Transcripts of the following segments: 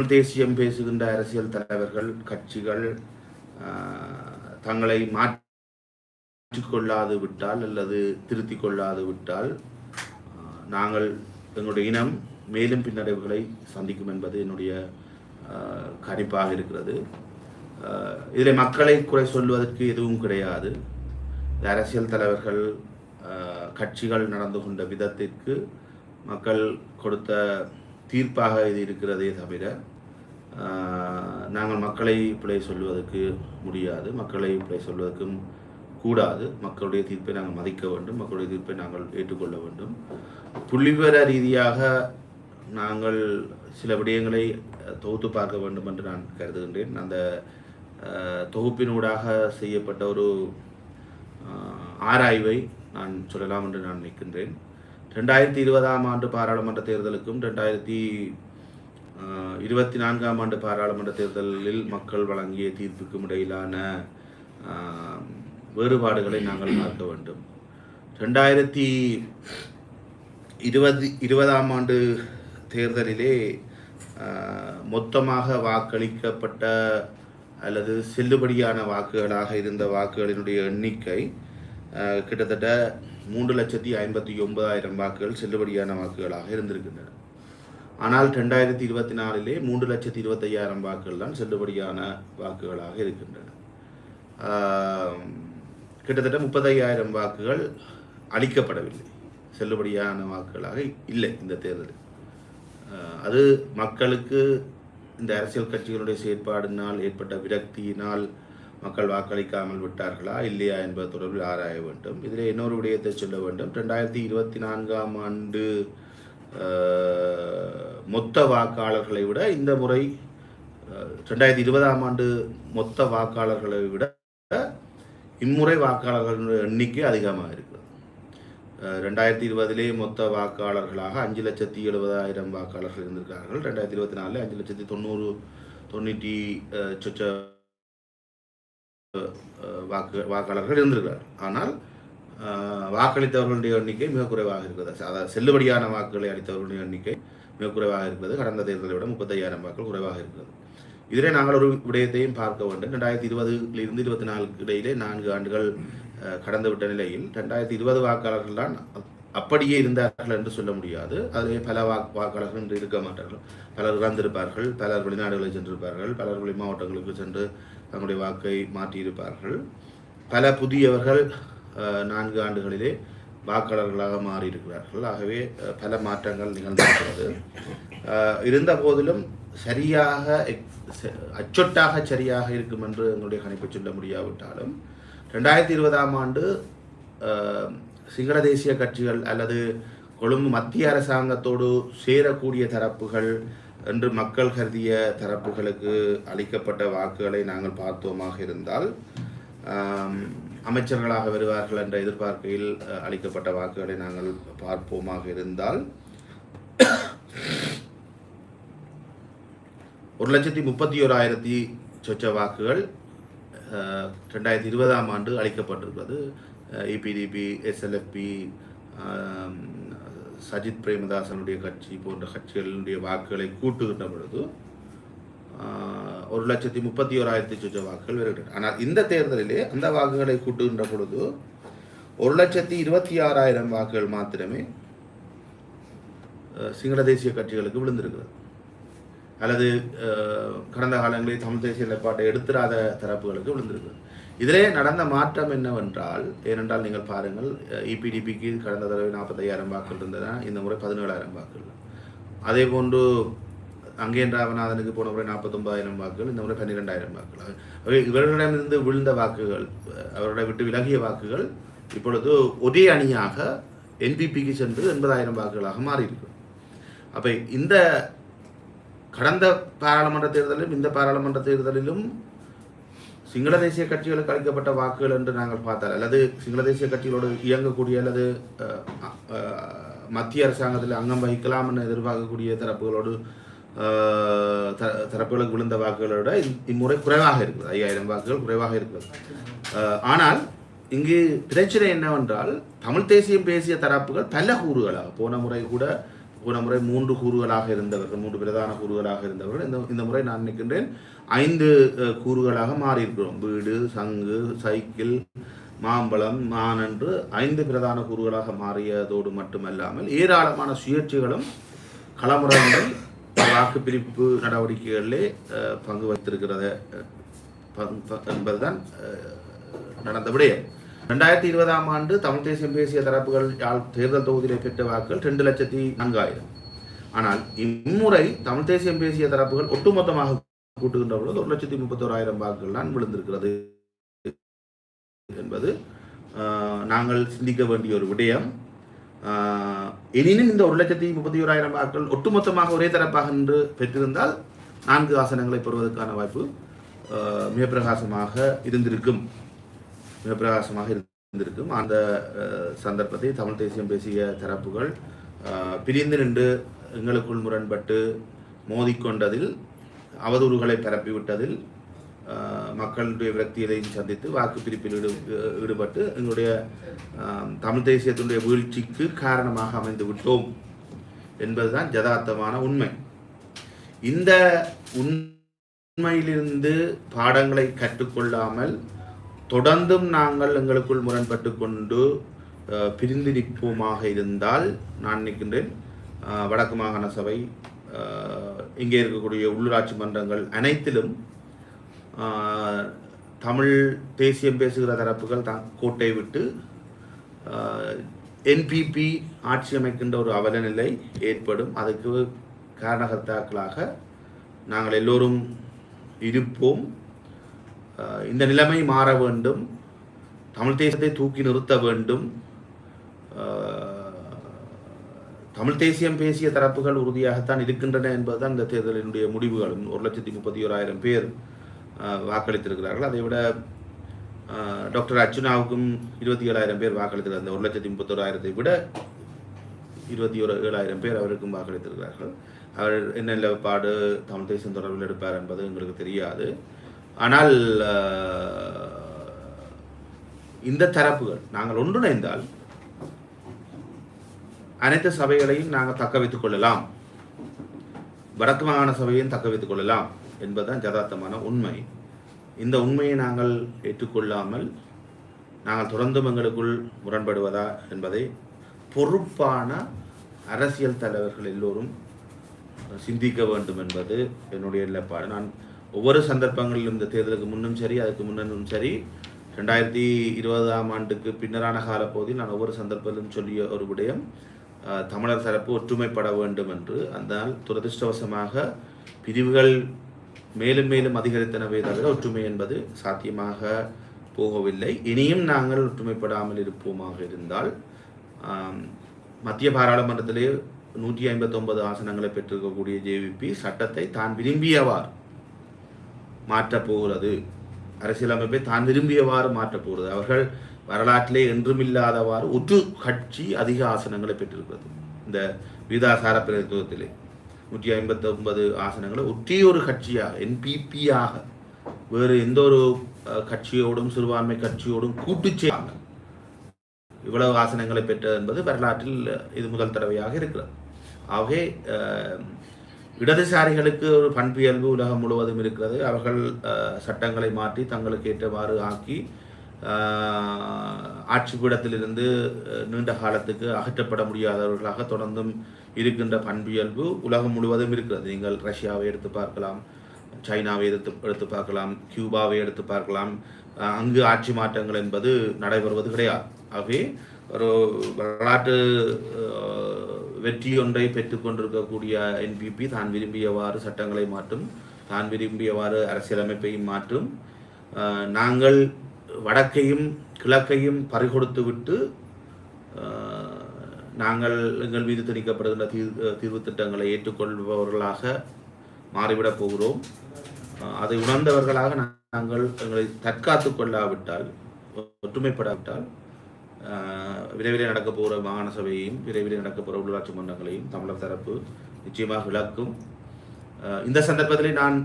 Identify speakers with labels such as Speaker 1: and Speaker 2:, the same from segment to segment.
Speaker 1: தமிழ் தேசியம் பேசுகின்ற அரசியல் தலைவர்கள் கட்சிகள் தங்களை மாற்றிக்கொள்ளாது விட்டால் அல்லது திருத்திக் கொள்ளாது விட்டால் நாங்கள் எங்களுடைய இனம் மேலும் பின்னடைவுகளை சந்திக்கும் என்பது என்னுடைய கணிப்பாக இருக்கிறது. இதில் மக்களை குறை சொல்வதற்கு எதுவும் கிடையாது. அரசியல் தலைவர்கள் கட்சிகள் நடந்து கொண்ட விதத்திற்கு மக்கள் கொடுத்த தீர்ப்பாக இது இருக்கிறதே தவிர நாங்கள் மக்களை பிழை சொல்வதற்கு முடியாது. மக்களை பிழை சொல்வதற்கும் கூடாது. மக்களுடைய தீர்ப்பை நாங்கள் மதிக்க வேண்டும். மக்களுடைய தீர்ப்பை நாங்கள் ஏற்றுக்கொள்ள வேண்டும். புள்ளிவிவர ரீதியாக நாங்கள் சில விடயங்களை தொகுத்து பார்க்க வேண்டும் என்று நான் கருதுகின்றேன். அந்த தொகுப்பினூடாக செய்யப்பட்ட ஒரு ஆராய்வை நான் சொல்லலாம் என்று நான் நினைக்கின்றேன். ரெண்டாயிரத்தி இருபதாம் ஆண்டு பாராளுமன்ற தேர்தலுக்கும் ரெண்டாயிரத்தி இருபத்தி நான்காம் ஆண்டு பாராளுமன்ற தேர்தலில் மக்கள் வழங்கிய தீர்ப்புக்கும் இடையிலான வேறுபாடுகளை நாங்கள் பார்க்க வேண்டும். ரெண்டாயிரத்தி இருபது இருபதாம் ஆண்டு தேர்தலிலே மொத்தமாக வாக்களிக்கப்பட்ட அல்லது செல்லுபடியான வாக்குகளாக இருந்த வாக்குகளினுடைய எண்ணிக்கை கிட்டத்தட்ட மூன்று லட்சத்தி ஐம்பத்தி ஒன்பதாயிரம் வாக்குகள் செல்லுபடியான வாக்குகளாக இருந்திருக்கின்றன. ஆனால் ரெண்டாயிரத்தி இருபத்தி நாலிலே மூன்று லட்சத்தி இருபத்தையாயிரம் வாக்குகள் தான் செல்லுபடியான வாக்குகளாக இருக்கின்றன. கிட்டத்தட்ட முப்பத்தையாயிரம் வாக்குகள் அளிக்கப்படவில்லை. செல்லுபடியான வாக்குகளாக இல்லை இந்த தேர்தலில். அது மக்களுக்கு இந்த அரசியல் கட்சிகளுடைய செயற்பாடினால் ஏற்பட்ட விரக்தியினால் மக்கள் வாக்களிக்காமல் விட்டார்களா இல்லையா என்பது தொடர்பில் ஆராய வேண்டும். இதில் இன்னொரு விடயத்தை சொல்ல வேண்டும். ரெண்டாயிரத்தி இருபத்தி நான்காம் ஆண்டு மொத்த வாக்காளர்களை விட இந்த முறை ரெண்டாயிரத்தி இருபதாம் ஆண்டு மொத்த வாக்காளர்களை விட இம்முறை வாக்காளர்களுடைய எண்ணிக்கை அதிகமாக இருக்குது ரெண்டாயிரத்தி இருபதிலே மொத்த வாக்காளர்களாக அஞ்சு லட்சத்தி எழுபதாயிரம் வாக்காளர்கள் இருந்திருக்கார்கள் ரெண்டாயிரத்தி இருபத்தி நாலில் அஞ்சு லட்சத்தி தொண்ணூறு தொண்ணூற்றி சொச்ச வாக்கு வாக்காளர்கள் இருந்திருக்கிறார் ஆனால் வாக்களித்தவர்களுடைய எண்ணிக்கை மிக குறைவாக இருக்கிறது. அதாவது செல்லுபடியான வாக்குகளை அளித்தவர்களுடைய எண்ணிக்கை மிக குறைவாக இருக்கிறது. கடந்த தேர்தலை விட முப்பத்தையாயிரம் வாக்குகள் குறைவாக இருக்கிறது. இதிலே நாங்கள் ஒரு விடயத்தையும் பார்க்க வேண்டும். ரெண்டாயிரத்தி இருபதுலிருந்து இருபத்தி நாலுக்கு இடையிலே நான்கு ஆண்டுகள் கடந்து கடந்துவிட்ட நிலையில் ரெண்டாயிரத்தி இருபது வாக்காளர்கள் தான் அப்படியே இருந்தார்கள் என்று சொல்ல முடியாது. அதிலே பல வாக் வாக்காளர்கள் இன்று இருக்க மாட்டார்கள். பலர் இறந்திருப்பார்கள். பலர் வெளிநாடுகளில் சென்றிருப்பார்கள். பலர் வெளி மாவட்டங்களுக்கு சென்று தங்களுடைய வாக்கை மாற்றியிருப்பார்கள். பல புதியவர்கள் நான்கு ஆண்டுகளிலே வாக்காளர்களாக மாறியிருக்கிறார்கள். ஆகவே பல மாற்றங்கள் நிகழ்ந்திருக்கிறது. இருந்த போதிலும் சரியாக அச்சொட்டாக சரியாக இருக்கும் என்று எங்களுடைய கணிப்பு சொல்ல முடியாவிட்டாலும் ரெண்டாயிரத்தி இருபதாம் ஆண்டு சிங்கள தேசிய கட்சிகள் அல்லது கொழும்பு மத்திய அரசாங்கத்தோடு சேரக்கூடிய தரப்புகள் என்று மக்கள் கருதிய தரப்புகளுக்கு அளிக்கப்பட்ட வாக்குகளை நாங்கள் பார்த்தோமாக இருந்தால் அமைச்சர்களாக வருவார்கள் என்ற எதிர்பார்க்கையில் அளிக்கப்பட்ட வாக்குகளை நாங்கள் பார்ப்போமாக இருந்தால் ஒரு லட்சத்தி முப்பத்தி ஓராயிரத்தி சொச்ச வாக்குகள் ரெண்டாயிரத்தி இருபதாம் ஆண்டு அளிக்கப்பட்டிருக்கிறது இபிடிபி எஸ்எல்எஃப்பி சஜித் பிரேமதாசனுடைய கட்சி போன்ற கட்சிகளினுடைய வாக்குகளை கூட்டுகின்ற பொழுது ஒரு லட்சத்தி முப்பத்தி ஓராயிரத்தி சொச்ச வாக்குகள் வருகின்றன. ஆனால் இந்த தேர்தலிலே அந்த வாக்குகளை கூட்டுகின்ற பொழுது ஒரு லட்சத்தி இருபத்தி ஆறாயிரம் வாக்குகள் மாத்திரமே சிங்கள தேசிய கட்சிகளுக்கு விழுந்திருக்கிறது. அல்லது கடந்த காலங்களில் தமிழ் தேசிய நிலைப்பாட்டை எடுத்துராத தரப்புகளுக்கு விழுந்திருக்கிறது. இதிலே நடந்த மாற்றம் என்னவென்றால் ஏனென்றால் நீங்கள் பாருங்கள் இபிடிபிக்கு கடந்த தடவை நாற்பத்தையாயிரம் வாக்குகள் இருந்தன இந்த முறை பதினேழாயிரம் வாக்குகள். அதே போன்று அங்கேன் ராமநாதனுக்கு போன முறை நாற்பத்தொன்பதாயிரம் வாக்குகள் இந்த முறை பன்னிரெண்டாயிரம் வாக்குகள். ஆகவே இவர்களிடமிருந்து விழுந்த வாக்குகள் அவர்களை விட்டு விலகிய வாக்குகள் இப்பொழுது ஒரே அணியாக என்பிபிக்கு சென்று எண்பதாயிரம் வாக்குகளாக மாறியிருக்கு அப்போ இந்த கடந்த பாராளுமன்ற தேர்தலிலும் இந்த பாராளுமன்ற தேர்தலிலும் சிங்கள தேசிய கட்சிகளுக்கு அளிக்கப்பட்ட வாக்குகள் என்று நாங்கள் பார்த்தால் அல்லது சிங்கள தேசிய கட்சிகளோடு இயங்கக்கூடிய அல்லது மத்திய அரசாங்கத்தில் அங்கம் வகிக்கலாம் என எதிர்பார்க்கக்கூடிய தரப்புகளோடு தரப்புகளுக்கு விழுந்த வாக்குகளை விட இம்முறை குறைவாக இருக்குது. ஐயாயிரம் வாக்குகள் குறைவாக இருக்கிறது ஆனால் இங்கு பிரச்சனை என்னவென்றால் தமிழ் தேசியம் பேசிய தரப்புகள் பல கூறுகளாக போன முறை கூட போன முறை மூன்று கூறுகளாக இருந்தவர்கள் மூன்று பிரதான கூறுகளாக இருந்தவர்கள் இந்த இந்த முறை நான் நினைக்கின்றேன் ஐந்து கூறுகளாக மாறியிருக்கிறோம். வீடு சங்கு சைக்கிள் மாம்பழம் மான் என்று ஐந்து பிரதான கூறுகளாக மாறியதோடு மட்டுமல்லாமல் ஏராளமான சுயேட்சைகளும் களமுறைகள் வாக்குப்பிரிப்பு நடவடிக்கைகளிலே பங்கு வைத்திருக்கிறத என்பதுதான் நடந்த விடயம். ரெண்டாயிரத்தி இருபதாம் ஆண்டு தமிழ் தேசியம் பேசிய தரப்புகள் யாழ் தேர்தல் தொகுதியில் பெற்ற வாக்குகள் ரெண்டு லட்சத்தி நான்காயிரம். ஆனால் இம்முறை தமிழ் தேசியம் பேசிய தரப்புகள் ஒட்டுமொத்தமாக கூட்டுகின்ற பொழுது ஒரு லட்சத்தி முப்பத்தோராயிரம் வாக்குகள் தான் விழுந்திருக்கிறது என்பது நாங்கள் சிந்திக்க வேண்டிய ஒரு விடயம். ஆஹ், எனினும் இந்த ஒரு லட்சத்தி முப்பத்தி ஓராயிரம் வாக்குகள் ஒட்டுமொத்தமாக ஒரே தரப்பாக நின்று பெற்றிருந்தால் நான்கு ஆசனங்களை பெறுவதற்கான வாய்ப்பு மிக பிரகாசமாக இருந்திருக்கும். மிக பிரகாசமாக இருந்திருக்கும். அந்த சந்தர்ப்பத்தை தமிழ் தேசியம் பேசிய தரப்புகள் பிரிந்து நின்று எங்களுக்குள் முரண்பட்டு மோதிக்கொண்டதில் அவதூறுகளை பரப்பிவிட்டதில் மக்களுடைய விரக்திகளையும் சந்தித்து வாக்கு பிரிப்பில் ஈடு ஈடுபட்டு எங்களுடைய தமிழ் தேசியத்தினுடைய வீழ்ச்சிக்கு காரணமாக அமைந்து விட்டோம் என்பதுதான் ஜதார்த்தமான உண்மை. இந்த உண்மையிலிருந்து பாடங்களை கற்றுக்கொள்ளாமல் தொடர்ந்தும் நாங்கள் எங்களுக்குள் முரண்பட்டு கொண்டு பிரிந்து நிற்போமாக இருந்தால் நான் நிற்கின்றேன் வடக்கு மாகாண சபை இங்கே இருக்கக்கூடிய உள்ளூராட்சி மன்றங்கள் அனைத்திலும் தமிழ் தேசியம் பேசுகிற தரப்புகள் தான் கோட்டை விட்டு என்பிபி ஆட்சி அமைக்கின்ற ஒரு அவலநிலை ஏற்படும். அதுக்கு காரணகர்த்தாக்களாக நாங்கள் எல்லோரும் இருப்போம். இந்த நிலைமை மாற வேண்டும். தமிழ் தேசியத்தை தூக்கி நிறுத்த வேண்டும். தமிழ் தேசியம் பேசிய தரப்புகள் உறுதியாகத்தான் இருக்கின்றன என்பதுதான் இந்த தேர்தலினுடைய முடிவுகளும் ஒரு லட்சத்தி முப்பத்தி ஓராயிரம் பேர் வாக்களித்திருக்கிறார்கள். அதை விட டாக்டர் அர்ச்சுனாவுக்கும் இருபத்தி ஏழாயிரம் பேர் வாக்களித்திருக்கிறார் அந்த ஒரு லட்சத்தி முப்பத்தோராயிரத்தை விட இருபத்தி ஒரு ஏழாயிரம் பேர் அவருக்கும் வாக்களித்திருக்கிறார்கள். அவர் என்ன நிலப்பாடு தமிழ் தேசம் தொடர்பில் எடுப்பார் என்பது எங்களுக்கு தெரியாது. ஆனால் இந்த தரப்புகள் நாங்கள் ஒன்றிணைந்தால் அனைத்து சபைகளையும் நாங்கள் தக்க வைத்துக் கொள்ளலாம். வடக்கு மாகாண சபையையும் தக்க வைத்துக் கொள்ளலாம். என்பதுதான் யதார்த்தமான உண்மை. இந்த உண்மையை நாங்கள் ஏற்றுக்கொள்ளாமல் நாங்கள் தொடர்ந்தும் எங்களுக்குள் முரண்படுவதா என்பதை பொறுப்பான அரசியல் தலைவர்கள் எல்லோரும் சிந்திக்க வேண்டும் என்பது என்னுடைய நிலைப்பாடு. நான் ஒவ்வொரு சந்தர்ப்பங்களிலும் இந்த தேர்தலுக்கு முன்னும் சரி அதுக்கு முன்னும் சரி ரெண்டாயிரத்தி இருபதாம் ஆண்டுக்கு பின்னரான காலப்பகுதியில் நான் ஒவ்வொரு சந்தர்ப்பத்திலும் சொல்லிய ஒரு விடயம் தமிழர் தரப்பு ஒற்றுமைப்பட வேண்டும் என்று. அதனால் துரதிருஷ்டவசமாக பிரிவுகள் மேலும் மேலும் அதிகரித்தனவே தவிர ஒற்றுமை என்பது சாத்தியமாக போகவில்லை. இனியும் நாங்கள் ஒற்றுமைப்படாமல் இருப்போமாக இருந்தால் மத்திய பாராளுமன்றத்திலே நூற்றி ஐம்பத்தொன்பது ஆசனங்களை பெற்றிருக்கக்கூடிய ஜேவிபி சட்டத்தை தான் விரும்பியவாறு மாற்றப் போகிறது. அரசியலமைப்பை தான் விரும்பியவாறு மாற்றப் போகிறது. அவர்கள் வரலாற்றிலே என்றுமில்லாதவாறு ஒற்று கட்சி அதிக ஆசனங்களை பெற்றிருக்கிறது. இந்த விதாசார பிரதித்துவத்திலே நூற்றி ஐம்பத்தி ஒன்பது ஆசனங்களை ஒற்றே ஒரு கட்சியாக என்பிபியாக வேறு எந்த ஒரு கட்சியோடும் சிறுபான்மை கட்சியோடும் கூட்டுச்சேராமல் இவ்வளவு ஆசனங்களை பெற்றது என்பது வரலாற்றில் இது முதல் தடவையாக இருக்கிறது. ஆகவே இடதுசாரிகளுக்கு ஒரு பண்பியல்பு உலகம் முழுவதும் இருக்கிறது. அவர்கள் சட்டங்களை மாற்றி தங்களுக்கு ஏற்றவாறு ஆக்கி ஆட்சி பீடத்திலிருந்து நீண்ட காலத்துக்கு அகற்றப்பட முடியாதவர்களாக தொடர்ந்தும் இருக்கின்ற பண்பியல்பு உலகம் முழுவதும் இருக்கிறது. நீங்கள் ரஷ்யாவை எடுத்து பார்க்கலாம் சைனாவை எடுத்து எடுத்து பார்க்கலாம் கியூபாவை எடுத்து பார்க்கலாம். அங்கு ஆட்சி மாற்றங்கள் என்பது நடைபெறுவது கிடையாது. ஆகவே ஒரு வரலாற்று வெற்றியொன்றை வெற்றி ஒன்றை பெற்றுக்கொண்டிருக்கக்கூடிய என்பிபி தான் விரும்பியவாறு சட்டங்களை மாற்றும் தான் விரும்பியவாறு அரசியலமைப்பையும் மாற்றும். நாங்கள் வடக்கையும் கிழக்கையும் பறிகொடுத்து விட்டு நாங்கள் எங்கள் மீது திணிக்கப்படுகின்ற தீர் தீர்வு திட்டங்களை ஏற்றுக்கொள்பவர்களாக மாறிவிடப் போகிறோம். அதை உணர்ந்தவர்களாக நாங்கள் எங்களை தற்காத்து கொள்ளாவிட்டால் ஒற்றுமைப்படாவிட்டால் விரைவில் விரைவிலே நடக்க போகிற மாகாண சபையையும் விரைவில் நடக்க போகிற உள்ளாட்சி மன்றங்களையும் தமிழர் தரப்பு நிச்சயமாக இழக்கும் இந்த சந்தர்ப்பத்திலே நான்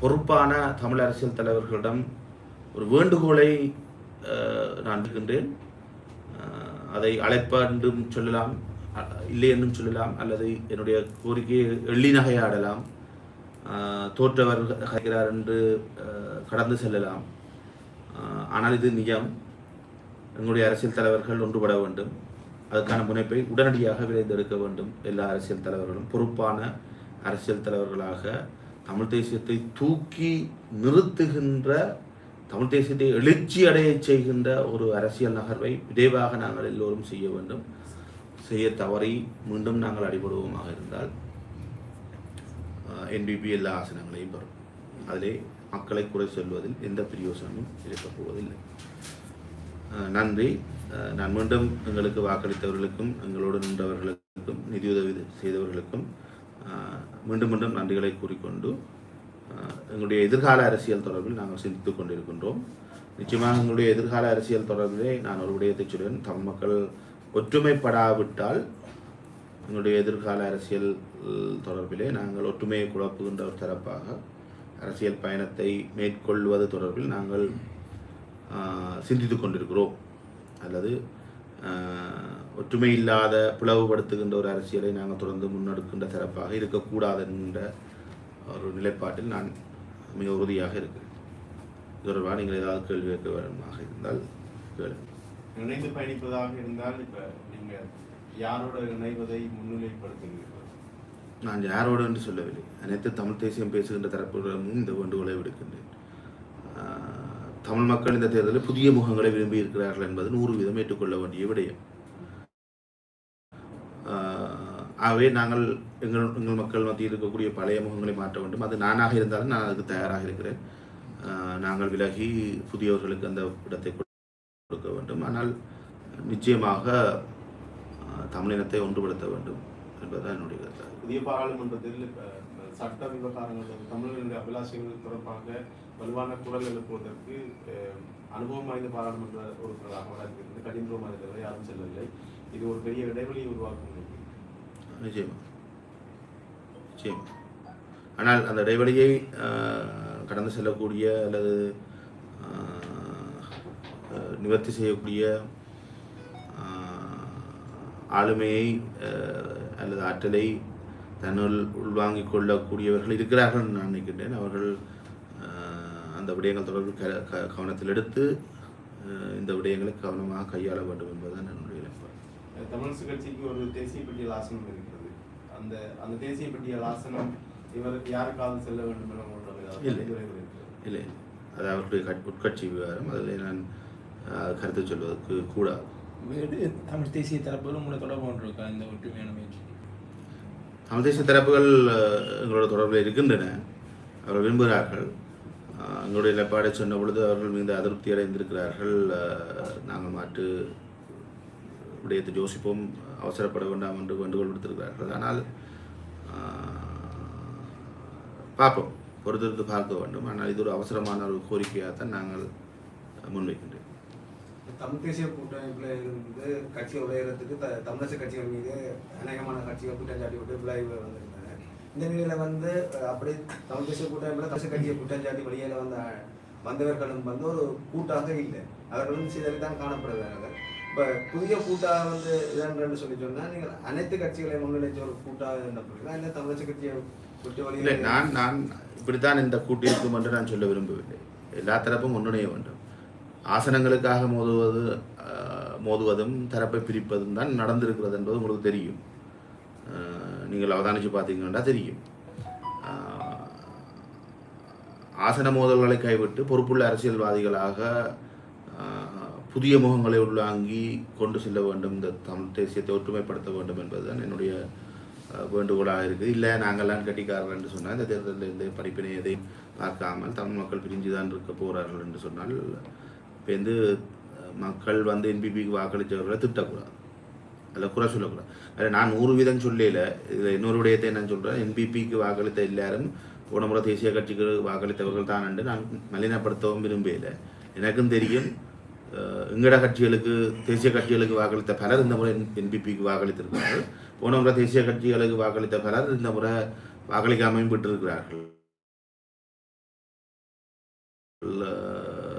Speaker 1: பொறுப்பான தமிழ் அரசியல் தலைவர்களிடம் ஒரு வேண்டுகோளை நான் இருக்கின்றேன் அதை அழைப்பா என்றும் சொல்லலாம் இல்லை என்றும் சொல்லலாம் அல்லது என்னுடைய கோரிக்கையை எள்ளி நகையாடலாம் தோற்றவர் கலைக்கிறார் என்று கடந்து செல்லலாம். ஆனால் இது நிஜம் எங்களுடைய அரசியல் தலைவர்கள் ஒன்றுபட வேண்டும். அதற்கான முனைப்பை உடனடியாக விரைந்தெடுக்க வேண்டும். எல்லா அரசியல் தலைவர்களும் பொறுப்பான அரசியல் தலைவர்களாக தமிழ் தேசியத்தை தூக்கி நிறுத்துகின்ற தமிழ் தேசியத்தை எழுச்சி அடையச் செய்கின்ற ஒரு அரசியல் நகர்வை விரைவாக நாங்கள் எல்லோரும் செய்ய வேண்டும். செய்ய தவறி மீண்டும் நாங்கள் அடிபடுவோமாக இருந்தால் என்பிபி எல்லா ஆசனங்களையும் பெறும். அதிலே மக்களை குறை சொல்வதில் எந்த பிரயோசனமும் இருக்கப் போவதில்லை. நன்றி. நான் மீண்டும் எங்களுக்கு வாக்களித்தவர்களுக்கும் எங்களோடு நின்றவர்களுக்கும் நிதியுதவி செய்தவர்களுக்கும் மீண்டும் மீண்டும் நன்றிகளை கூறிக்கொண்டு எங்களுடைய எதிர்கால அரசியல் தொடர்பில் நாங்கள் சிந்தித்து கொண்டிருக்கின்றோம். நிச்சயமாக எங்களுடைய எதிர்கால அரசியல் தொடர்பிலே நான் ஒரு விடயத்தை சொல்வேன் தமிழ் மக்கள் ஒற்றுமைப்படாவிட்டால் எங்களுடைய எதிர்கால அரசியல் தொடர்பிலே நாங்கள் ஒற்றுமையை குழப்புகின்ற ஒரு தரப்பாக அரசியல் பயணத்தை மேற்கொள்வது தொடர்பில் நாங்கள் சிந்தித்து கொண்டிருக்கிறோம். அல்லது ஒற்றுமை இல்லாத பிளவுபடுத்துகின்ற ஒரு அரசியலை நாங்கள் தொடர்ந்து முன்னெடுக்கின்ற சிறப்பாக இருக்கக்கூடாது என்ற ஒரு நிலைப்பாட்டில் நான் மிக உறுதியாக இருக்கிறேன் இது தொடர்பாக நீங்கள் ஏதாவது கேள்வி கேட்க வேண்டுமாக இருந்தால் கேளுங்கள்.
Speaker 2: இணைந்து பயணிப்பதாக இருந்தால் இப்ப நீங்க யாரோட இணைவதை முன்னிலைப்படுத்துகிறீர்கள்?
Speaker 1: நான் யாரோடு என்று சொல்லவில்லை. அனைத்து தமிழ் தேசியம் பேசுகின்ற தரப்புகளிடமும் இந்த வேண்டுகோளை விடுக்கின்றேன். தமிழ் மக்கள் இந்த தேர்தலில் புதிய முகங்களை விரும்பி இருக்கிறார்கள் என்பது நூறு வீதம் ஏற்றுக்கொள்ள வேண்டிய விடயம். ஆகவே நாங்கள் எங்கள் எங்கள் மக்கள் மத்தியில் இருக்கக்கூடிய பழைய முகங்களை மாற்ற வேண்டும். அது நானாக இருந்தாலும் நான் அதுக்கு தயாராக இருக்கிறேன். நாங்கள் விலகி புதியவர்களுக்கு அந்த இடத்தை கொடுக்க வேண்டும். ஆனால் நிச்சயமாக தமிழினத்தை ஒன்றுபடுத்த வேண்டும் என்பதுதான் என்னுடைய கருத்து.
Speaker 2: புதிய பாராளுமன்றத்தில் சட்ட விவகாரங்கள் தமிழர்களுடைய அபிலாஷைகள் தொடர்பாக வலுவான குரல் எழுப்புவதற்கு அனுபவம் வாய்ந்த பாராளுமன்ற உறுப்பினராக வளர்க்கிறது கடினமாக மாநிலத்தில் யாரும் செல்லவில்லை. இது ஒரு பெரிய இடைவெளியை உருவாக்கும் நினைக்கிறேன்.
Speaker 1: நிச்சயமா. நிச்சயமா. ஆனால் அந்த இடைவெளியை கடந்து செல்லக்கூடிய அல்லது நிவர்த்தி செய்யக்கூடிய ஆளுமையை அல்லது ஆற்றலை தன்னுள் உள்வாங்கிக் கொள்ளக்கூடியவர்கள் இருக்கிறார்கள் நான் நினைக்கின்றேன். அவர்கள் அந்த விடயங்கள் தொடர்பில் க கவனத்தில் எடுத்து இந்த விடயங்களை கவனமாக கையாள வேண்டும் என்பதுதான் என்னுடைய நிலைப்பாடு.
Speaker 2: தமிழ் கட்சிக்கு ஒரு தேசிய பட்டியல் ஆசனம் இருக்கு. அந்த அந்த தேசிய பட்டியல் ஆசனம் இவர் யாருக்காவது செல்ல வேண்டும் என ஏதாவது
Speaker 1: இல்லை. இல்லை. அது அவர்களுடைய கட்- உட்கட்சி விவகாரம். அதில் நான் கருத்து சொல்வதற்கு கூடாது
Speaker 3: தமிழ் தேசிய தரப்புகளும் உங்களை தொடர்பு கொண்டிருக்கா இந்த ஒற்றுமையான முயற்சி.
Speaker 1: தமிழ் தேசிய தரப்புகள் எங்களோட தொடர்பில் இருக்கின்றன. அவர்கள் விரும்புகிறார்கள். எங்களுடைய நிலைப்பாடை சொன்ன பொழுது அவர்கள் மிகுந்த அதிருப்தி அடைந்திருக்கிறார்கள். நாங்கள் மாற்று விடயத்தை யோசிப்போம். அவசரப்பட வேண்டாம் என்று வேண்டுகோள் விடுத்திருக்கிறார்கள். ஆனால் பார்ப்போம். பொறுத்திருந்து பார்க்க வேண்டும். ஆனால் இது ஒரு அவசரமான ஒரு கோரிக்கையாக தான் நாங்கள் முன்வைக்கின்றோம்.
Speaker 4: தமிழ் தேசிய கூட்டமைப்பில் இருந்து கட்சி உடையறதுக்கு த தமிழரசு கட்சிகள் மீது அநேகமான கட்சிகள் குற்றம் சாட்டி விட்டு விளைவு வந்திருந்தாங்க இந்த நிலையில் வந்து அப்படி தமிழ் தேசிய கூட்டமைப்பில் தமிழ் கட்சியை குற்றம் சாட்டி வெளியில் வந்த வந்தவர்களும் வந்து ஒரு கூட்டாக இல்லை. அவர்களும் சிலர் தான் காணப்படுகிறார்கள். இப்போ புதிய கூட்டாக வந்து இதன்று சொல்லி சொன்னால் நீங்கள் அனைத்து கட்சிகளையும் முன்னிலைச்ச ஒரு கூட்டாக என்ன பண்ணுறீங்களா இல்லை தமிழரசு கட்சியை
Speaker 1: இல்லை நான் நான் இப்படித்தான் இந்த கூட்டு இருக்கும் என்று நான் சொல்ல விரும்பவில்லை. எல்லா தரப்பும் ஒன்றிணைய வேண்டும். ஆசனங்களுக்காக மோதுவது மோதுவதும் தரப்பை பிரிப்பதும் தான் நடந்திருக்கிறது என்பது உங்களுக்கு தெரியும். நீங்கள் அவதானித்து பார்த்தீங்கன்னா தெரியும். ஆசன மோதல்களை கைவிட்டு பொறுப்புள்ள அரசியல்வாதிகளாக புதிய முகங்களை உள்வாங்கி கொண்டு செல்ல வேண்டும். இந்த தமிழ் தேசியத்தை ஒற்றுமைப்படுத்த வேண்டும் என்பதுதான் என்னுடைய வேண்டுகோளாக இருக்குது. இல்லை நாங்கள்லாம் கட்டிக்காரர்கள் என்று சொன்னால் இந்த தேர்தலில் இந்த படிப்பினை எதையும் பார்க்காமல் தமிழ் மக்கள் பிரிஞ்சு தான் இருக்க போகிறார்கள் என்று சொன்னால் இப்போ வந்து மக்கள் வந்து என்பிபிக்கு வாக்களித்தவர்களை திட்டக்கூடாது. அதில் குறை சொல்லக்கூடாது. அதில் நான் நூறு வீதம் சொல்லல இதில் இன்னொரு விடயத்தை நான் சொல்கிறேன் என்பிபிக்கு வாக்களித்த எல்லாரும் போன முறை தேசிய கட்சிக்கு வாக்களித்தவர்கள் தான் என்று நான் மலினப்படுத்தவும் விரும்பலை எனக்கும் தெரியும் எங்கட கட்சிகளுக்கு தேசிய கட்சிகளுக்கு வாக்களித்த பலர் இந்த முறை என்பிபிக்கு வாக்களித்திருக்கிறார்கள். போன முறை தேசிய கட்சிகளுக்கு வாக்களித்த பலர் இந்த முறை வாக்களிக்காமையும் பெற்றிருக்கிறார்கள்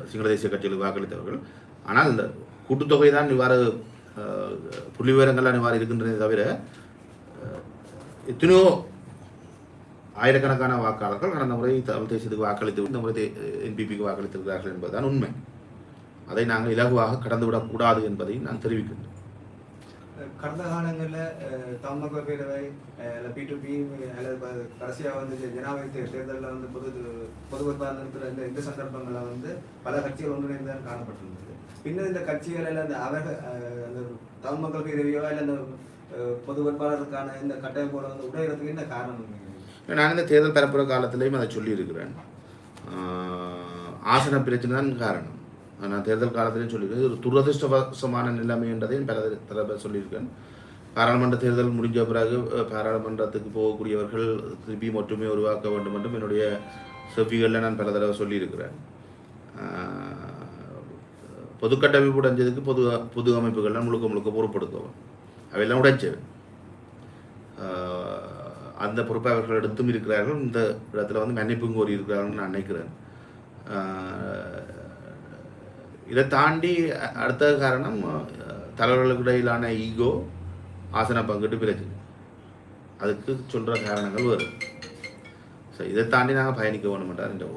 Speaker 1: சிங்கள தேசிய கட்சிகளுக்கு வாக்களித்தவர்கள். ஆனால் இந்த கூட்டுத்தொகை தான் இவ்வாறு புள்ளி விவரங்கள்லாம் இவ்வாறு இருக்கின்றதே தவிர எத்தனையோ ஆயிரக்கணக்கான வாக்காளர்கள் கடந்த முறை தமிழ் தேசியத்துக்கு வாக்களித்து இந்த முறை என்பிபிக்கு வாக்களித்திருக்கிறார்கள் என்பதுதான் உண்மை. அதை நாங்கள் இலகுவாக கடந்துவிடக்கூடாது என்பதை நான் தெரிவிக்கின்றேன்.
Speaker 4: கடந்த காலங்களில் தமிழக பேரவை இல்லை பிடிபி அல்லது ப- கடைசியா வந்து ஜனாதிபதி தேர்தல்ல வந்து பொது பொது வேட்பாளர் இந்த இந்த சந்தர்ப்பங்களில் வந்து பல கட்சிகள் ஒன்றிணைந்து காணப்பட்டிருந்தது. பின்னர் இந்த கட்சிகள் எல்லாம் அந்த அவர்கள் அந்த தமிழ் மக்கள் பேரவையோ இல்லை அந்த பொது வேட்பாளருக்கான இந்த கட்டமைப்போட வந்து உடையறதுக்கு என்ன காரணம்?
Speaker 1: நான் இந்த தேர்தல் பரப்புற காலத்திலையும் அதை சொல்லியிருக்கிறேன். ஆசன பிரச்சனை தான் காரணம். நான் தேர்தல் காலத்திலையும் சொல்லியிருக்கேன். ஒரு துரதிருஷ்டவசமான நிலைமை என்றதையும் பல தடவை சொல்லியிருக்கேன். பாராளுமன்ற தேர்தல் முடிஞ்ச பிறகு பாராளுமன்றத்துக்கு போகக்கூடியவர்கள் திருப்பி மட்டுமே உருவாக்க வேண்டும் என்றும் என்னுடைய செவ்விகளில் நான் பல தடவை சொல்லியிருக்கிறேன். பொதுக்கட்டமைப்பு பொது கட்டமைப்பு உடைஞ்சதுக்கு பொது பொது அமைப்புகள்லாம் முழுக்க முழுக்க பொறுப்படுத்தவும் அவையெல்லாம் உடைச்சது அந்த பொறுப்பை அவர்கள் எடுத்தும் இருக்கிறார்கள். இந்த இடத்துல வந்து மன்னிப்பும் கோரி இருக்கிறார்கள் நான் நினைக்கிறேன். இதை தாண்டி அடுத்த காரணம் தலைவர்களுக்கு இடையிலான ஈகோ ஆசன பங்கிட்டு பிரச்சனை அதுக்கு சொல்கிற காரணங்கள் வரும் ஸோ இதை தாண்டி நாங்கள் பயணிக்க வேணுமென்றார் என்ற